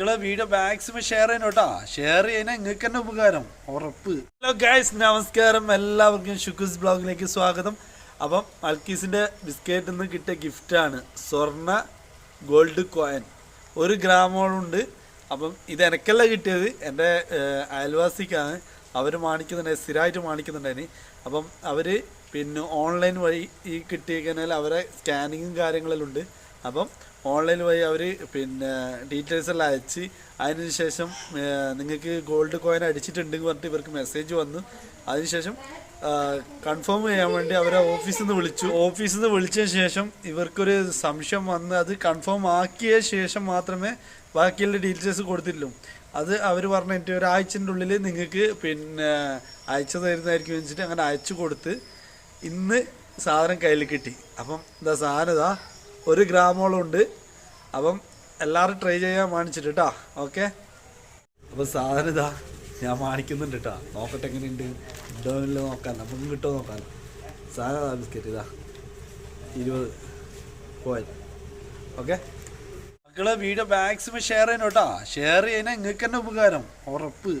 മക്കളെ video maximum share ചെയ്യണം കേട്ടോ. ഷെയർ ചെയ്യുന്ന നിങ്ങൾക്ക് തന്നെ ഉപകാരം. ഉറപ്പ്. ഹലോ ഗൈസ് നമസ്കാരം. എല്ലാവർക്കും ഷുക്കൂസ് ബ്ലോഗിലേക്ക് സ്വാഗതം. അപ്പം അൽക്കീസിന്റെ ബിസ്ക്കറ്റിൽ നിന്ന് കിട്ടിയ ഗിഫ്റ്റാണ് സ്വർണ ഗോൾഡ് കോയിൻ ഒരു ഗ്രാമോളുണ്ട് അപ്പം ഇത് എനക്കല്ല കിട്ടിയത്. എന്റെ അയൽവാസിക്കാണ്. അവർ മാണിക്കുന്നുണ്ടായി സ്ഥിരമായിട്ട് മാണിക്കുന്നുണ്ടായിന് അപ്പം അവർ പിന്നെ ഓൺലൈൻ വഴി ഈ കിട്ടിയിരിക്കുന്നതിൽ അവരെ സ്കാനിങ്ങും കാര്യങ്ങളെല്ലാം ഉണ്ട്. അപ്പം ഓൺലൈൻ വഴി അവർ പിന്നെ ഡീറ്റെയിൽസ് എല്ലാം അയച്ച് അതിന് ശേഷം നിങ്ങൾക്ക് ഗോൾഡ് കോയിൻ അടിച്ചിട്ടുണ്ടെന്ന് പറഞ്ഞിട്ട് ഇവർക്ക് മെസ്സേജ് വന്നു. അതിനുശേഷം കൺഫേം ചെയ്യാൻ വേണ്ടി അവരെ ഓഫീസിൽ നിന്ന് വിളിച്ചു. ഓഫീസിൽ നിന്ന് വിളിച്ചതിന് ശേഷം ഇവർക്കൊരു സംശയം വന്ന് അത് കൺഫേം ആക്കിയ ശേഷം മാത്രമേ ബാക്കിയുള്ള ഡീറ്റെയിൽസ് കൊടുത്തിട്ടുള്ളൂ. അത് അവർ പറഞ്ഞിട്ട് ഒരാഴ്ചന്റെ ഉള്ളിൽ നിങ്ങൾക്ക് പിന്നെ അയച്ചു തരുന്നതായിരിക്കും വെച്ചിട്ട് അങ്ങനെ അയച്ചു കൊടുത്ത് ഇന്ന് സാധനം കയ്യിൽ കിട്ടി. അപ്പം എന്താ സാധനം ഒരു ഗ്രാമോളം ഉണ്ട്. അപ്പം എല്ലാവരും ട്രൈ ചെയ്യാൻ മാണിച്ചിട്ട് കേട്ടോ ഓക്കെ അപ്പം സാധനം ഇതാ ഞാൻ മാണിക്കുന്നുണ്ട് കേട്ടോ നോക്കട്ടെ എങ്ങനെയുണ്ട്. ഉണ്ടോ നോക്കാൻ നമുക്കും കിട്ടുമോ നോക്കാൻ സാധനം ബിസ്ക്കറ്റ് ഇതാ. ഇരുപത് പോയി ഓക്കെ മക്കളെ വീഡിയോ മാക്സിമം ഷെയർ ചെയ്യണം കേട്ടോ ഷെയർ ചെയ്യുന്ന നിങ്ങൾക്ക് തന്നെ ഉപകാരം. ഉറപ്പ്.